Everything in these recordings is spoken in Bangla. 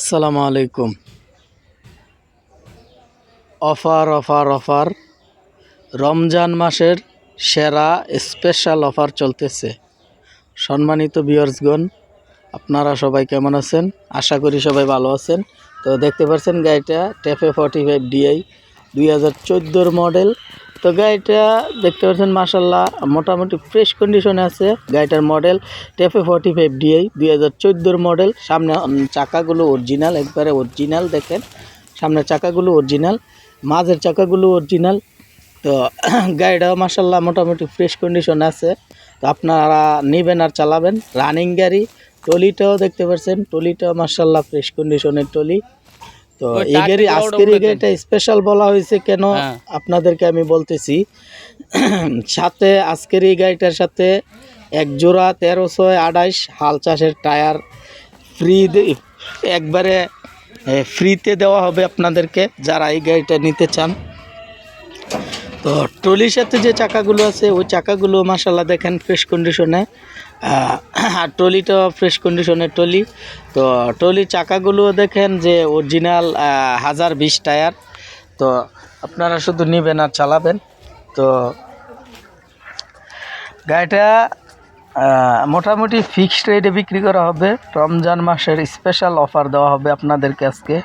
আসসালামু আলাইকুম। Offer offer offer. রমজান মাসের সেরা স্পেশাল অফার চলতেছে। সম্মানিত বিয়ার্সগণ আপনারা সবাই কেমন আছেন? আশা করি সবাই ভালো আছেন। তো দেখতে পাচ্ছেন গাড়িটা টেফে ফর্টি ফাইভ ডিআই দুই হাজার মডেল তো গাড়িটা দেখতে পাচ্ছেন মাসাল্লাহ মোটামুটি ফ্রেশ কন্ডিশনে আছে। গাড়িটার model TAFE forty five DI দুই হাজার চোদ্দোর মডেল সামনে চাকাগুলো অরিজিনাল একবারে অরিজিনাল দেখেন। সামনের চাকাগুলো অরিজিনাল মাঝের চাকাগুলো অরিজিনাল তো গাড়িটাও মাসাল্লাহ মোটামুটি ফ্রেশ কন্ডিশন আছে। তো আপনারা নেবেন আর চালাবেন। রানিং গাড়ি, টলিটাও দেখতে পাচ্ছেন। টলিটাও মাসাল্লাহ ফ্রেশ কন্ডিশনের টলি। তো এই গাড়ি আজকের এই। গাড়িটা স্পেশাল বলা হয়েছে কেন হ্যাঁ। আপনাদেরকে আমি বলতেছি সাথে আজকের এই গাড়িটার সাথে এক জোড়া তেরো ছয় আঠাইশ হাল চাষের টায়ার ফ্রি একবারে ফ্রিতে দেওয়া হবে আপনাদেরকে যারা এই গাড়িটা নিতে চান তো ট্রলির সাথে যে চাকাগুলো আছে, ওই চাকাগুলো মাসাল্লাহ দেখেন ফ্রেশ কন্ডিশনে আর ট্রলিটাও ফ্রেশ কন্ডিশনের ট্রলি। তো ট্রলির চাকাগুলো দেখেন যে অরিজিনাল হাজার বিশ টায়ার। তো আপনারা শুধু নেবেন আর চালাবেন। তো গাড়িটা মোটামুটি ফিক্সড রেটে বিক্রি করা হবে। রমজান মাসের স্পেশাল অফার দেওয়া হবে আপনাদেরকে আজকে।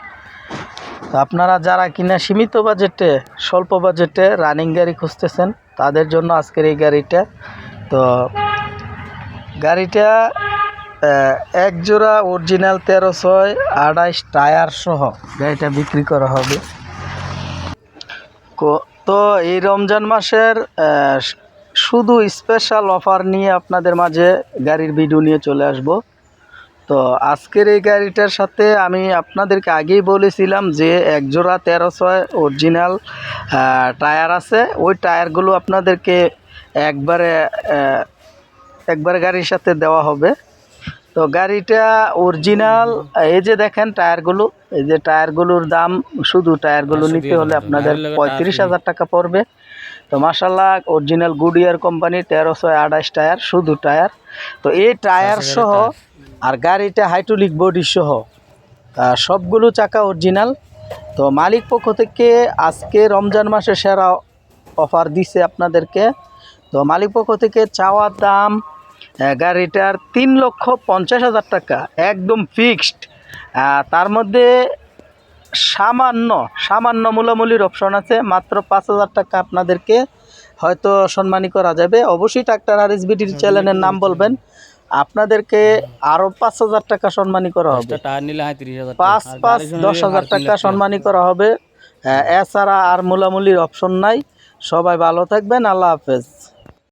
আপনারা যারা কিনা সীমিত বাজেটে, স্বল্প বাজেটে রানিং গাড়ি খুঁজতেছেন, তাদের জন্য আজকের এই গাড়িটা। তো গাড়িটা এক জোড়া অরিজিনাল তেরো ছয় আড়াইশ টায়ার সহ গাড়িটা বিক্রি করা হবে। তো এই রমজান মাসের শুধু স্পেশাল অফার নিয়ে আপনাদের মাঝে গাড়ির ভিডিও নিয়ে চলে আসব। তো আজকের এই গাড়িটার সাথে আমি আপনাদেরকে আগেই বলেছিলাম যে এক জোড়া তেরো ছয় অরিজিনাল টায়ার আছে। ওই টায়ারগুলো আপনাদেরকে একবারে একবারে গাড়ির সাথে দেওয়া হবে। তো গাড়িটা অরিজিনাল এই যে দেখেন টায়ারগুলো এই যে টায়ারগুলোর দাম শুধু টায়ারগুলো নিতে হলে আপনাদের পঁয়ত্রিশ হাজার টাকা পড়বে। তো মাসাল্লাহ অরিজিনাল গুডিয়ার কোম্পানি তেরোশো আঠাশ টায়ার শুধু টায়ার। তো এই টায়ার সহ টায়ার। আর গাড়িটা হাইড্রোলিক বডি সহ সবগুলো চাকা অরিজিনাল। তো মালিক পক্ষ থেকে আজকে রমজান মাসে সেরা অফার দিছে আপনাদেরকে। তো মালিক পক্ষ থেকে চাওয়া দাম গাড়িটার তিন লক্ষ পঞ্চাশ হাজার টাকা একদম ফিক্সড। তার মধ্যে সামান্য সামান্য মূলামূলির অপশন আছে মাত্র পাঁচ হাজার টাকা আপনাদেরকে হয়তো সম্মানী করা যাবে। অবশ্যই ট্রাক্টর আর এস এসবিটির চ্যানেলের নাম বলবেন। আপনাদেরকে আরও পাঁচ হাজার টাকা সম্মানী করা হবে। পাঁচ পাঁচ দশ হাজার টাকা সম্মানী করা হবে। হ্যাঁ এছাড়া আর মোলামুলির অপশন নাই। সবাই ভালো থাকবেন আল্লাহ হাফেজ।